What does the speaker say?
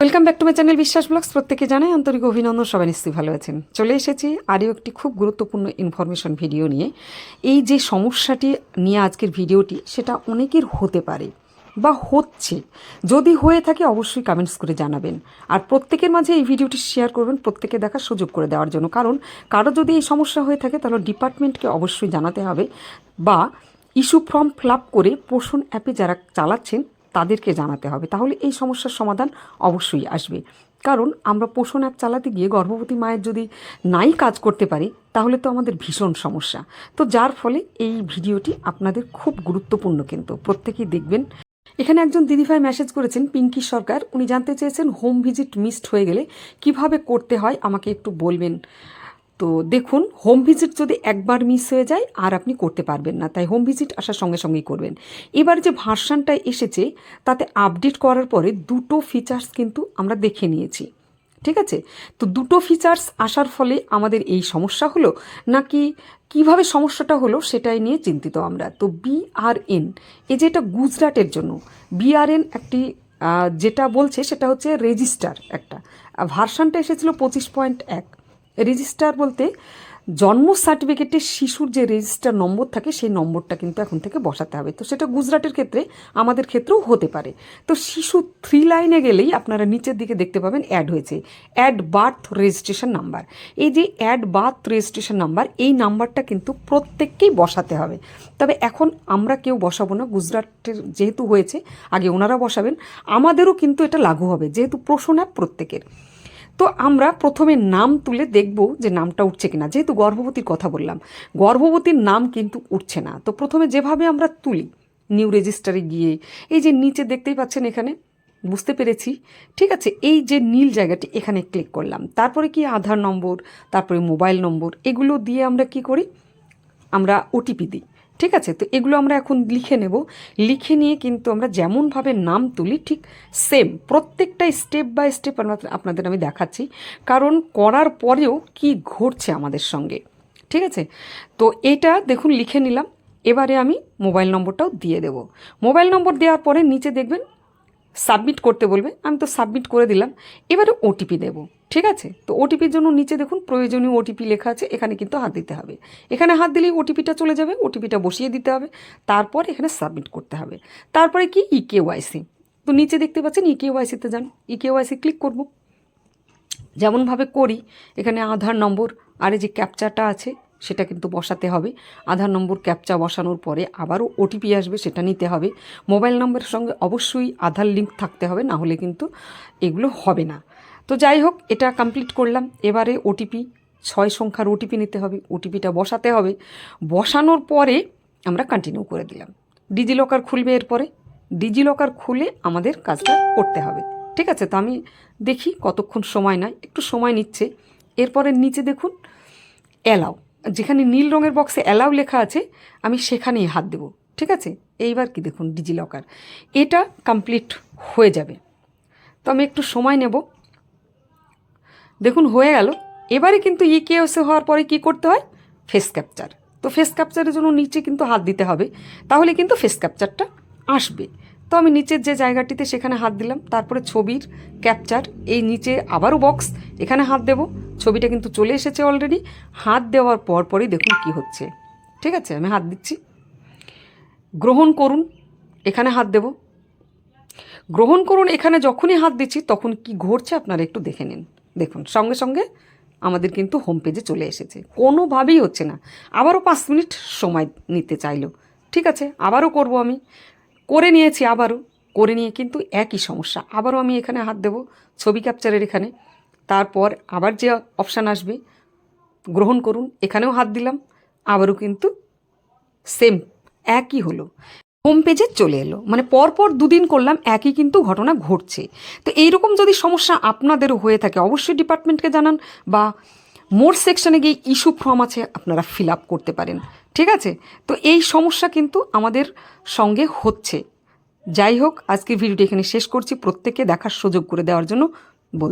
Welcome back to my channel Biswas blogs প্রত্যেকে জানাই আন্তরিক অভিনন্দন, সবাই নিশ্চয়ই ভালো আছেন। চলে এসেছি আরও একটি খুব গুরুত্বপূর্ণ ইনফরমেশন ভিডিও নিয়ে। এই যে সমস্যাটি নিয়ে আজকের ভিডিওটি সেটা অনেকের হতে পারে বা হচ্ছে। যদি হয়ে থাকে, অবশ্যই কমেন্টস করে জানাবেন। আর প্রত্যেকের মাঝে এই ভিডিওটি শেয়ার করবেন প্রত্যেকে দেখার সুযোগ করে দেওয়ার জন্য। কারণ, কারও যদি এই সমস্যা হয়ে থাকে, তাহলে ডিপার্টমেন্টকে অবশ্যই জানাতে হবে। বা ইস্যু ফর্ম ফিল করে পোষণ অ্যাপে যারা চালাচ্ছেন তাদেরকে জানাতে হবে। তাহলে এই সমস্যার সমাধান অবশ্যই আসবে। কারণ আমরা পোষণ অ্যাপ চালাতে গিয়ে গর্ভবতী মায়ের যদি নাই কাজ করতে পারি, তাহলে তো আমাদের ভীষণ সমস্যা। তো যার ফলে এই ভিডিওটি আপনাদের খুব গুরুত্বপূর্ণ কিন্তু। প্রত্যেকেই দেখবেন। এখানে একজন দিদিভাই মেসেজ করেছেন, পিঙ্কি সরকার, উনি জানতে চেয়েছেন হোম ভিজিট মিসড হয়ে গেলে কীভাবে করতে হয়? আমাকে একটু বলবেন। তো দেখুন হোম ভিজিট যদি একবার মিস হয়ে যায়, আর আপনি করতে পারবেন না। তাই হোম ভিজিট আসার সঙ্গে সঙ্গেই করবেন। এবার যে ভার্সানটা এসেছে, তাতে আপডেট করার পরে দুটো ফিচার্স কিন্তু আমরা দেখে নিয়েছি। ঠিক আছে? তো দুটো ফিচার্স আসার ফলে আমাদের এই সমস্যা হলো, নাকি কীভাবে সমস্যাটা হলো সেটাই নিয়ে চিন্তিত আমরা। তো বিআরএন এই যে এটা গুজরাটের জন্য বিআরএন একটি যেটা বলছে সেটা হচ্ছে রেজিস্টার একটা। ভার্সানটা এসেছিল পঁচিশ পয়েন্ট এক। রেজিস্টার বলতে জন্ম সার্টিফিকেটে শিশুর যে রেজিস্টার নম্বর থাকে, সেই নম্বরটা কিন্তু এখন থেকে বসাতে হবে। তো সেটা গুজরাটের ক্ষেত্রে, আমাদের ক্ষেত্রেও হতে পারে। তো শিশু থ্রি লাইনে গেলেই আপনারা নিচের দিকে দেখতে পাবেন অ্যাড হয়েছে। Add birth registration number. এই যে অ্যাড বার্থ রেজিস্ট্রেশন নাম্বার, এই নাম্বারটা কিন্তু প্রত্যেককেই বসাতে হবে। তবে এখন আমরা কেউ বসাবো না, গুজরাটের যেহেতু হয়েছে, আগে ওনারা বসাবেন। আমাদেরও কিন্তু এটা লাগু হবে, যেহেতু প্রশ্ন অ্যাপ প্রত্যেকের। তো আমরা প্রথমে নাম তুলে দেখব যে নামটা উঠছে কিনা। যেহেতু গর্ভবতীর কথা বললাম, গর্ভবতীর নাম কিন্তু উঠছে না। তো প্রথমে যেভাবে আমরা তুলি, নিউ রেজিস্টারে গিয়ে, এই যে নিচে দেখতেই পাচ্ছেন এখানে, বুঝতে পেরেছি, ঠিক আছে, এই যে নীল জায়গাটি এখানে ক্লিক করলাম। তারপরে কি আধার নম্বর, তারপরে মোবাইল নম্বর, এগুলো দিয়ে আমরা কি করি? আমরা ওটিপি দিই। ঠিক আছে? তো এগুলো আমরা এখন লিখে নেব। লিখে নিয়ে কিন্তু আমরা যেমনভাবে নাম তুলি, ঠিক সেম প্রত্যেকটা স্টেপ বাই স্টেপ আপনাদের আমি দেখাচ্ছি। কারণ করার পরেও কি ঘটছে আমাদের সঙ্গে? ঠিক আছে? তো এটা দেখুন, লিখে নিলাম। এবারে আমি মোবাইল নম্বরটাও দিয়ে দেব। মোবাইল নম্বর দেওয়ার পরে নিচে দেখবেন সাবমিট করতে বলবে। আমি তো সাবমিট করে দিলাম। এবারে ওটিপি দেবো। ঠিক আছে? তো ওটিপির জন্য নিচে দেখুন, প্রয়োজনীয় ওটিপি লেখা আছে, এখানে কিন্তু হাত দিতে হবে। এখানে হাত দিলেই ওটিপিটা চলে যাবে ওটিপিটা বসিয়ে দিতে হবে, তারপর এখানে সাবমিট করতে হবে। তারপরে কি? ই ওয়াইসি তো নিচে দেখতে পাচ্ছেন ই ওয়াইসিতে যান। ই ওয়াইসি ক্লিক করব। যেমনভাবে করি, এখানে আধার নম্বর, আর এই যে ক্যাপচাটা আছে, সেটা কিন্তু বসাতে হবে। আধার নম্বর ক্যাপচা বসানোর পরে আবারও ওটিপি আসবে, সেটা নিতে হবে। মোবাইল নম্বরের সঙ্গে অবশ্যই আধার লিঙ্ক থাকতে হবে, না হলে কিন্তু এগুলো হবে না। তো যাই হোক, এটা কমপ্লিট করলাম। এবারে ওটিপি ছয় সংখ্যার ওটিপি নিতে হবে। ওটিপিটা বসাতে হবে। বসানোর পরে আমরা কন্টিনিউ করে দিলাম। ডিজিলকার খুলবে এরপরে। ডিজিলকার খুলে আমাদের কাজটা করতে হবে। ঠিক আছে? তো আমি দেখি কতক্ষণ সময় নেয়। একটু সময় নিচ্ছে। এরপরে নিচে দেখুন অ্যালাউ যেখানে নীল রঙের বক্সে অ্যালাউ লেখা আছে, আমি সেখানেই হাত দেব। ঠিক আছে? এইবার কি দেখুন ডিজিলকার এটা কমপ্লিট হয়ে যাবে। তো আমি একটু সময় নেব। দেখুন, হয়ে গেল। এবারে কিন্তু ই কেওসে হওয়ার পরে কি করতে হয়? ফেস ক্যাপচার তো ফেস ক্যাপচারের জন্য নিচে কিন্তু হাত দিতে হবে। তাহলে কিন্তু ফেস ক্যাপচারটা আসবে। তো আমি নিচের যে জায়গাটিতে সেখানে হাত দিলাম, তারপরে ছবির ক্যাপচার এই নিচে আবারও বক্স এখানে হাত দেব। ছবিটা কিন্তু চলে এসেছে অলরেডি হাত দেওয়ার পর পরই দেখুন কি হচ্ছে। ঠিক আছে, আমি হাত দিচ্ছি। গ্রহণ করুন, এখানে হাত দেব। গ্রহণ করুন, এখানে যখনই হাত দিচ্ছি, তখন কি ঘটছে আপনারা একটু দেখে নিন। দেখুন, সঙ্গে সঙ্গে আমাদের কিন্তু হোম পেজে চলে এসেছে। কোনোভাবেই হচ্ছে না। আবারও পাঁচ মিনিট সময় নিতে চাইলো। ঠিক আছে, আবারও করব আমি। করে নিয়েছি আবারও। করে নিয়ে কিন্তু একই সমস্যা। আবারও আমি এখানে হাত দেব ছবি ক্যাপচারের এখানে। তারপর আবার যে অপশান আসবে, গ্রহণ করুন। এখানেও হাত দিলাম। আবারও কিন্তু সেম একই হলো। হোম পেজে চলে এলো। মানে পরপর দুদিন করলাম, একই কিন্তু ঘটনা ঘটছে। তো এইরকম যদি সমস্যা আপনাদেরও হয়ে থাকে, অবশ্যই ডিপার্টমেন্টকে জানান বা মোর সেকশনে গিয়ে ইস্যু ফর্ম আছে, আপনারা ফিল আপ করতে পারেন। ঠিক আছে? তো এই সমস্যা কিন্তু আমাদের সঙ্গে হচ্ছে। যাই হোক, আজকের ভিডিওটি এখানে শেষ করছি। প্রত্যেককে দেখার সুযোগ করে দেওয়ার জন্য